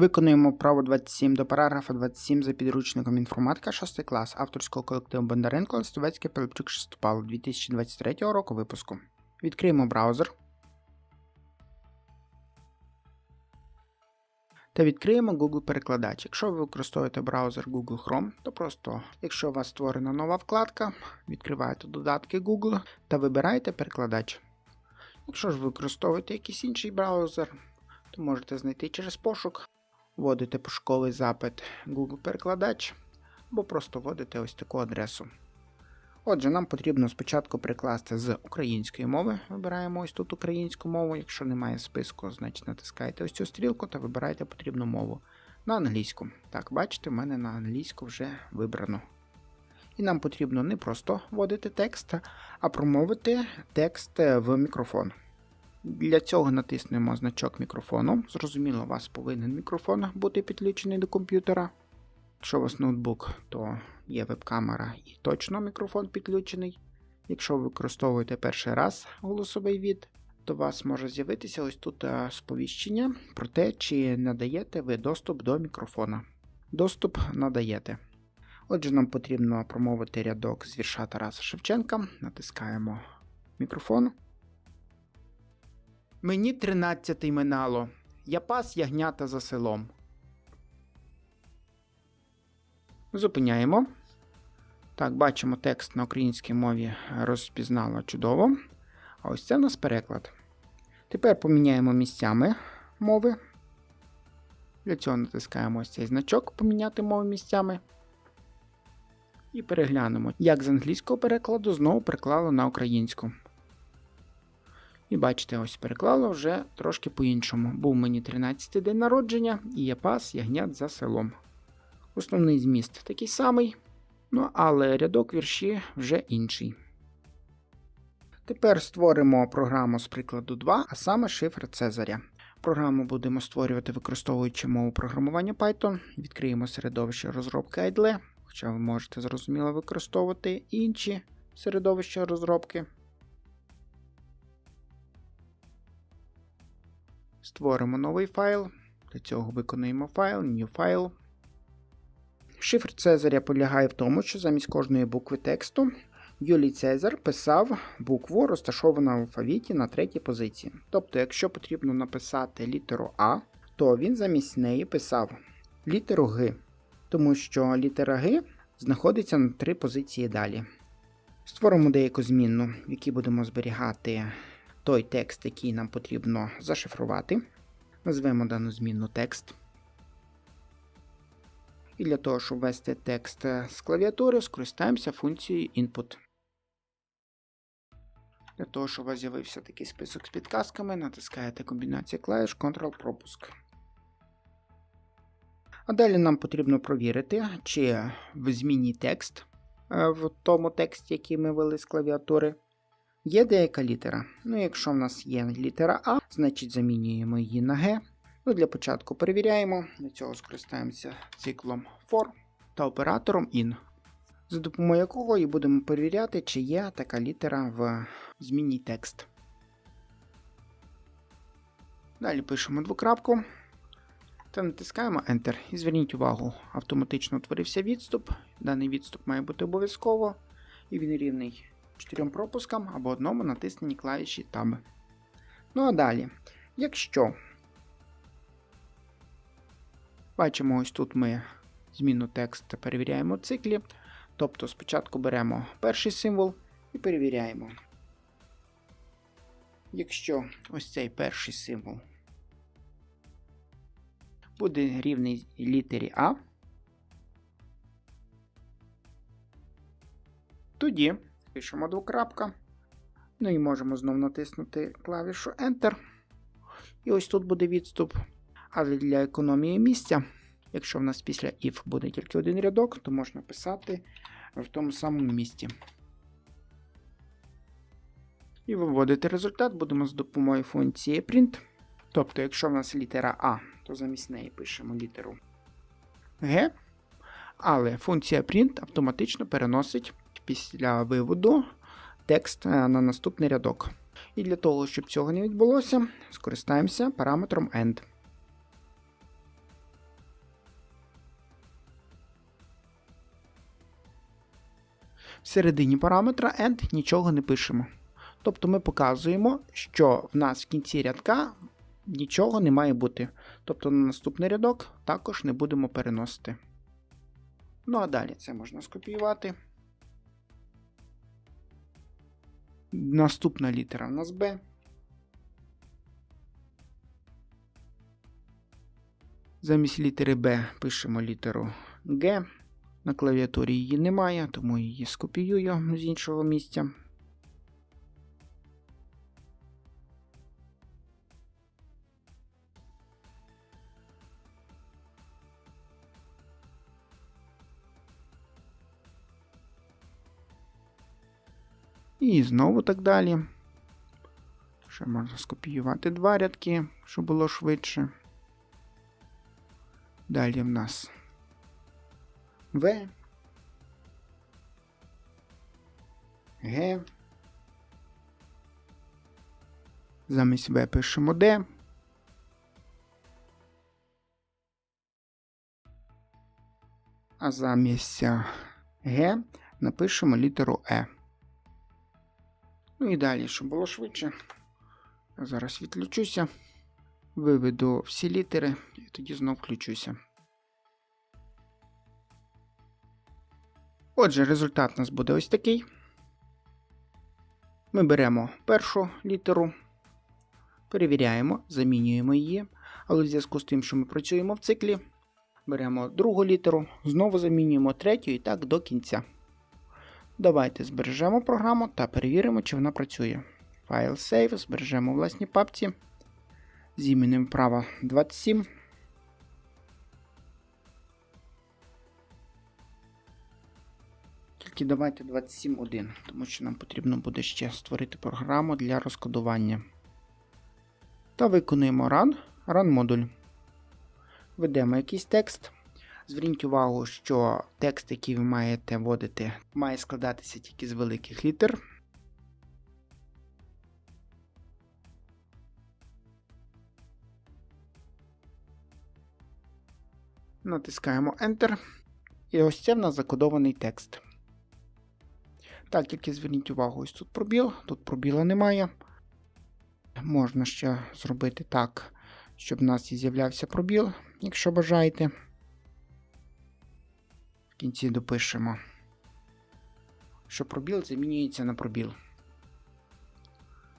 Виконуємо право 27 до параграфа 27 за підручником інформатика 6 клас авторського колективу Бондаренко Листовецький Пилипчук Шестопал 2023 року випуску. Відкриємо браузер. Та відкриємо Google перекладач. Якщо ви використовуєте браузер Google Chrome, то просто, якщо у вас створена нова вкладка, відкриваєте додатки Google та вибираєте перекладач. Якщо ж ви використовуєте якийсь інший браузер, то можете знайти через пошук, вводите пошуковий запит Google перекладач або просто вводите ось таку адресу. Отже, нам потрібно спочатку прикласти з української мови. Вибираємо ось тут українську мову. Якщо немає списку, значить натискаєте ось цю стрілку та вибираєте потрібну мову на англійську. Так, бачите, в мене на англійську вже вибрано. І нам потрібно не просто вводити текст, а промовити текст в мікрофон. Для цього натиснемо значок мікрофону. Зрозуміло, у вас повинен мікрофон бути підключений до комп'ютера. Якщо у вас ноутбук, то є веб-камера і точно мікрофон підключений. Якщо ви використовуєте перший раз голосовий від, то у вас може з'явитися ось тут е, сповіщення про те, чи надаєте ви доступ до мікрофона. Доступ надаєте. Отже, нам потрібно промовити рядок з вірша Тараса Шевченка. Натискаємо мікрофон. Мені тринадцятий минало. Я пас ягнята за селом. Зупиняємо. Так, бачимо текст на українській мові розпізнало чудово. А ось це у нас переклад. Тепер поміняємо місцями мови. Для цього натискаємо ось цей значок поміняти мови місцями. І переглянемо, як з англійського перекладу знову переклало на українську. І бачите, ось переклало вже трошки по-іншому. Був мені 13 день народження, і я пас ягнят за селом. Основний зміст такий самий, ну але рядок вірші вже інший. Тепер створимо програму з прикладу 2, а саме шифр Цезаря. Програму будемо створювати, використовуючи мову програмування Python. Відкриємо середовище розробки IDLE, хоча ви можете зрозуміло використовувати інші середовища розробки. Створимо новий файл. Для цього виконуємо файл, New File. Шифр Цезаря полягає в тому, що замість кожної букви тексту Юлій Цезар писав букву, розташовану в алфавіті на третій позиції. Тобто, якщо потрібно написати літеру А, то він замість неї писав літеру Г, тому що літера Г знаходиться на три позиції далі. Створимо деяку змінну, в будемо зберігати той текст, який нам потрібно зашифрувати. Назвемо дану змінну текст. І для того, щоб ввести текст з клавіатури, скористаємося функцією input. Для того, щоб у вас з'явився такий список з підказками, натискаєте комбінацію клавіш Ctrl-пропуск. А далі нам потрібно провірити, чи в зміні текст в тому тексті, який ми ввели з клавіатури, є деяка літера. Ну, якщо в нас є літера А, значить замінюємо її на Г. Ну, Для початку перевіряємо, для цього скористаємося циклом for та оператором in, за допомогою якого і будемо перевіряти, чи є така літера в змінній текст. Далі пишемо двокрапку та натискаємо Enter. І зверніть увагу, автоматично утворився відступ. Даний відступ має бути обов'язково, і він рівний 4 пропускам або одному натисненні клавіші Tab. Ну а далі, якщо Бачимо, ось тут ми зміну текст перевіряємо циклі. Тобто спочатку беремо перший символ і перевіряємо. Якщо ось цей перший символ буде рівний літері А, тоді пишемо двокрапка. Ну і можемо знову натиснути клавішу Enter. І ось тут буде відступ. Але для економії місця, якщо в нас після if буде тільки один рядок, то можна писати в тому самому місці. І виводити результат будемо з допомогою функції print. Тобто, якщо в нас літера А, то замість неї пишемо літеру G. Але функція print автоматично переносить після виводу текст е, на наступний рядок. І для того, щоб цього не відбулося, скористаємося параметром end. В середині параметра end нічого не пишемо. Тобто ми показуємо, що в нас в кінці рядка нічого не має бути. Тобто на наступний рядок також не будемо переносити. Ну а далі це можна скопіювати. Наступна літера в нас Б. Замість літери Б пишемо літеру Г. На клавіатурі її немає, тому її скопіюю з іншого місця. І знову так далі. Ще можна скопіювати два рядки, щоб було швидше. Далі в нас В. Г. Замість В пишемо Д. А замість Г напишемо літеру Е. Ну і далі, щоб було швидше. Зараз відключуся, виведу всі літери і тоді знов включуся. Отже, результат у нас буде ось такий. Ми беремо першу літеру, перевіряємо, замінюємо її, але в зв'язку з тим, що ми працюємо в циклі, беремо другу літеру, знову замінюємо третю і так до кінця. Давайте збережемо програму та перевіримо, чи вона працює. Файл Save, збережемо у власній папці. З іменем права 27. Тільки давайте 27.1, тому що нам потрібно буде ще створити програму для розкодування. Та виконуємо run, run модуль. Введемо якийсь текст. Зверніть увагу, що текст, який ви маєте вводити, має складатися тільки з великих літер. Натискаємо Enter. І ось це в нас закодований текст. Так, тільки зверніть увагу, ось тут пробіл, тут пробіла немає. Можна ще зробити так, щоб в нас і з'являвся пробіл, якщо бажаєте. Кінці допишемо, що пробіл замінюється на пробіл.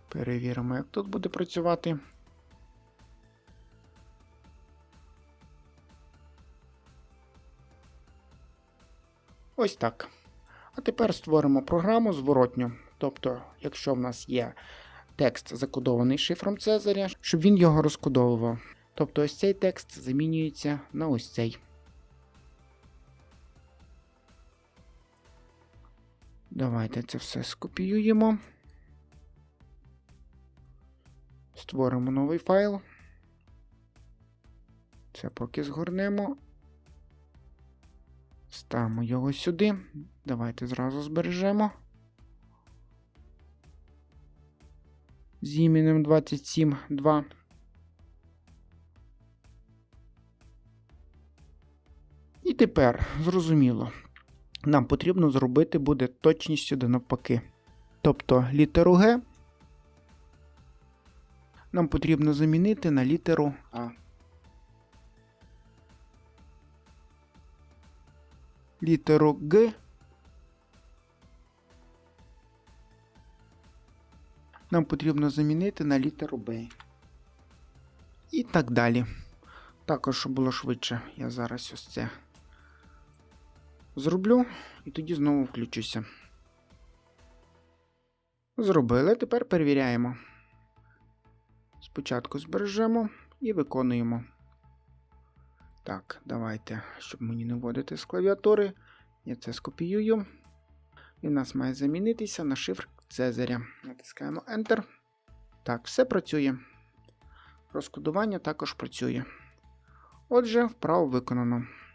Перевіримо, як тут буде працювати. Ось так. А тепер створимо програму зворотню. Тобто, якщо в нас є текст закодований шифром Цезаря, щоб він його розкодовував. Тобто ось цей текст замінюється на ось цей. Давайте це все скопіюємо. Створимо новий файл. Це поки згорнемо. Ставимо його сюди. Давайте зразу збережемо. З іменем 27.2. І тепер, зрозуміло, нам потрібно зробити буде точністю до навпаки. Тобто літеру Г нам потрібно замінити на літеру А. Літеру Г нам потрібно замінити на літеру Б. І так далі. Також, щоб було швидше, я зараз ось це зроблю і тоді знову включуся. Зробили, тепер перевіряємо. Спочатку збережемо і виконуємо. Так, давайте, щоб мені не вводити з клавіатури, я це скопіюю. І в нас має замінитися на шифр Цезаря. Натискаємо Enter. Так, все працює. Розкодування також працює. Отже, вправо виконано.